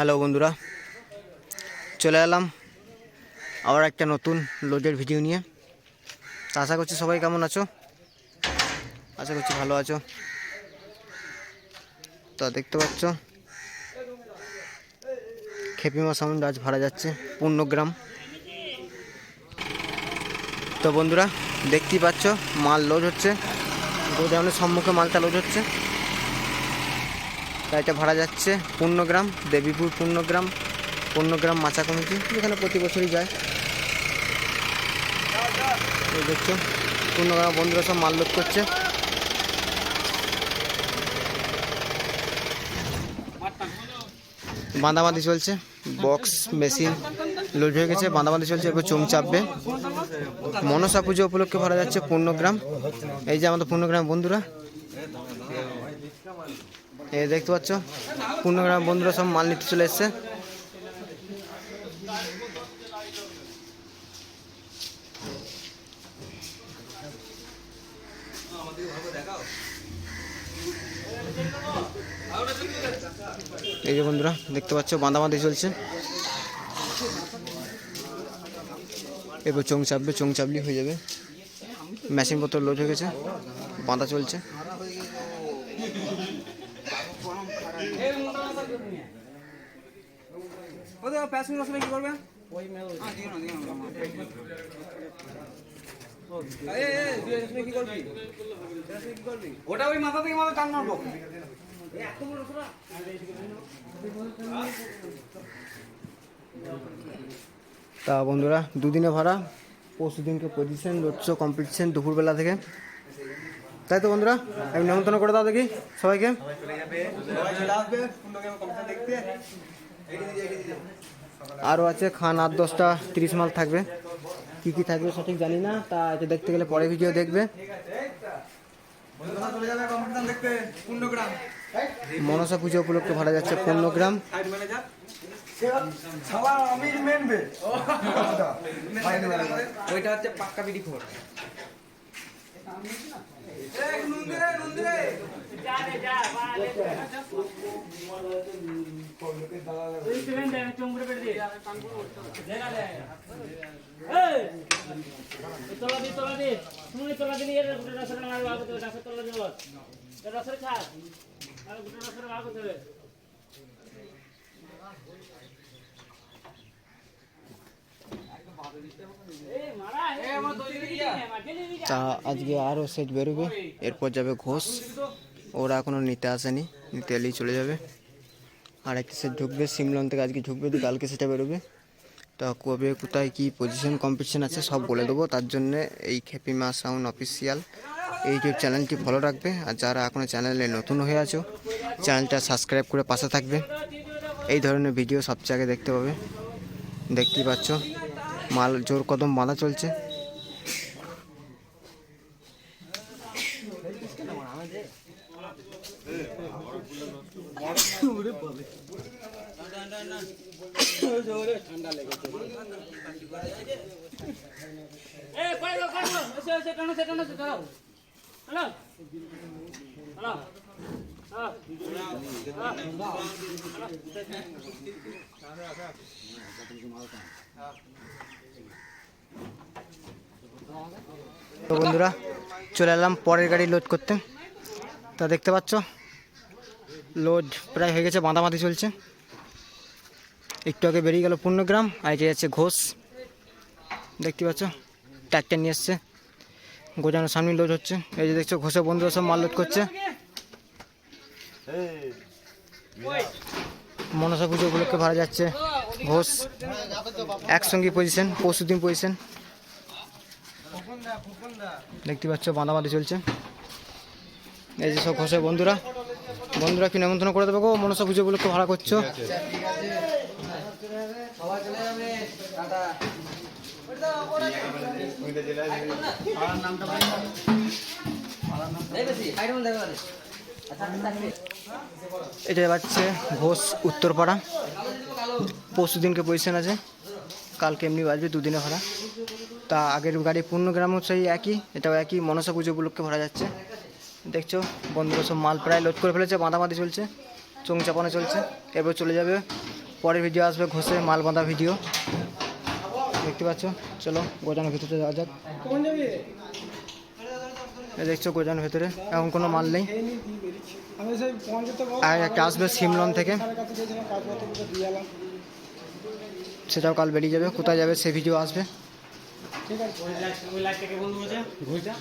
Hello বন্ধুরা, চলে এলাম আবার একটা নতুন লোডের ভিডিও নিয়ে। তো আশা করছি সবাই কেমন আছো? আশা করছি ভালো আছো। তো দেখতে পাচ্ছ, খেপিমা সাউন্ড আজ ভাড়া যাচ্ছে পূর্ণগ্রাম তো বন্ধুরা, দেখতেই পাচ্ছ, মাল লোড হচ্ছে। গোডাউনের সম্মুখে মালটা লোড হচ্ছে গাড়িটা ভাড়া যাচ্ছে পূর্ণগ্রাম, দেবীপুর পূর্ণগ্রাম পূর্ণগ্রাম মাচা কমিটি যেখানে প্রতি বছরই যায়। দেখছ, পূর্ণগ্রাম বন্ধুরা সব মাল লোড করছে। বাঁধাবাঁধি চলছে, বক্স, মেশিন লোড হয়ে গেছে, বাঁধাবাঁধি চলছে, এরপর চোম চাপবে। মনসা পুজো উপলক্ষে ভরা যাচ্ছে পূর্ণগ্রাম। এই যে আমাদের পূর্ণগ্রাম বন্ধুরা। এই দেখতে পাচ্ছ? পূর্ণগ্রাম বন্ধুরা সব মাল নিতে চলে এসছে। এই যে বন্ধুরা, দেখতে পাচ্ছ, বাঁধাবাঁধি চলছে। এরপর চোং চাপবে, চোং চাপলি হয়ে যাবে। মেশিন পত্র লোড হয়ে গেছে, বাঁধা চলছে। ওদের প্যাসেঞ্জ আসলে কি করবে? ওটা ওই মাথা থেকে মাথা টান মারবো। তা বন্ধুরা, দুদিনে ভাড়া পরশু দিনকে পজিশন রোডশো কম্পিটিশন দুপুরবেলা থেকে। তাই তো বন্ধুরা, আমি নিমন্ত্রণ করে দাও দেখি সবাইকে। আরও আছে, খান আট দশটা তিরিশ মাল থাকবে। কি কি থাকবে সঠিক জানি না, তা এটা দেখতে গেলে পরে ভিডিও দেখবে। মনসা পুজো উপলক্ষে ভাড়া যাচ্ছে পূর্ণগ্রাম ওইটা হচ্ছে পাক্কা বিডি খোর। তোলা দি তোলা দি। তুমি তোলা দিলি এর গুটা রসের খা আর গুটা রসের বাগ তো এই তা আজকে আরও সেট বেরোবে। এরপর যাবে ঘোষ। ওরা এখনও নিতে আসেনি। নিতে এলেই চলে যাবে। আর একটা সেট ঢুকবে। সিমলন থেকে আজকে ঢুকবে দিয়ে কালকে সেটা বেরোবে। তা কবে, কোথায়, কি পজিশন কম্পিটিশন আছে সব বলে দেবো। তার জন্যে এই Khepi Maa sound official YouTube চ্যানেলটি ফলো রাখবে। আর যারা এখনও চ্যানেলে নতুন হয়ে আছো, চ্যানেলটা সাবস্ক্রাইব করে পাশে থাকবে। এই ধরনের ভিডিও সবচেয়ে আগে দেখতে পাবে। দেখতেই পাচ্ছ। মাল জোর কদম মালা চলছে। এ কই গো কই গো এসে এসে টানো সে টানো সে দাও হ্যালো হ্যালো হ্যাঁ তো বন্ধুরা, চলে এলাম পরের গাড়ি লোড করতে। তা দেখতে পাচ্ছ লোড প্রায় হয়ে গেছে, বাঁধাবাঁধি চলছে। একটু আগে বেরিয়ে গেল পূর্ণগ্রাম, আর এটা যাচ্ছে ঘোষ। দেখতে পাচ্ছ ট্র্যাক্টর নিয়ে এসছে। গোজানোর সামনে লোড হচ্ছে। এই যে দেখছ, ঘোষের বন্ধুরা সব মাল লোড করছে। মনসা পুজো উপলক্ষে ভাড়া যাচ্ছে ঘোষ। একসঙ্গে পজিশন পরশু দিন পজিশন দেখতে পাচ্ছ, বাঁধাবাঁধি চলছে। এই যে সব ঘোষের বন্ধুরা বন্ধুরা কি নেমন্ত্রণ করে দেবো গো? মনসা পুজো বলে উপলক্ষে ভাড়া করছ? এটা যাচ্ছে ঘোষ উত্তরপাড়া। পরশু দিনকে পজিশন আছে। কালকে এমনি বাজবে, দুদিনে ভাড়া। তা আগের গাড়ি পূর্ণগ্রামও সেই একই, এটাও একই, মনসা পুজো উপলক্ষে ভরা যাচ্ছে। দেখছ, বন্ধুরা সব মাল প্রায় লোড করে ফেলেছে, বাঁধাবাঁধি চলছে চোং চাপানো চলছে, এরপর চলে যাবে, পরের ভিডিও আসবে ঘষে, মাল বাঁধা ভিডিও দেখতে পাচ্ছ? চলো গোজানোর ভিতরে যাওয়া যাক। দেখছ গোজানোর ভিতরে, এখন কোনো মাল নেই। আর একটা আসবে সিমলন থেকে। সেটাও কাল বেরিয়ে যাবে, কোথায় যাবে সে ভিডিও আসবে। ঠিক আছে। ওই লাইটটাকে বন্ধ করেছে ঘুরটা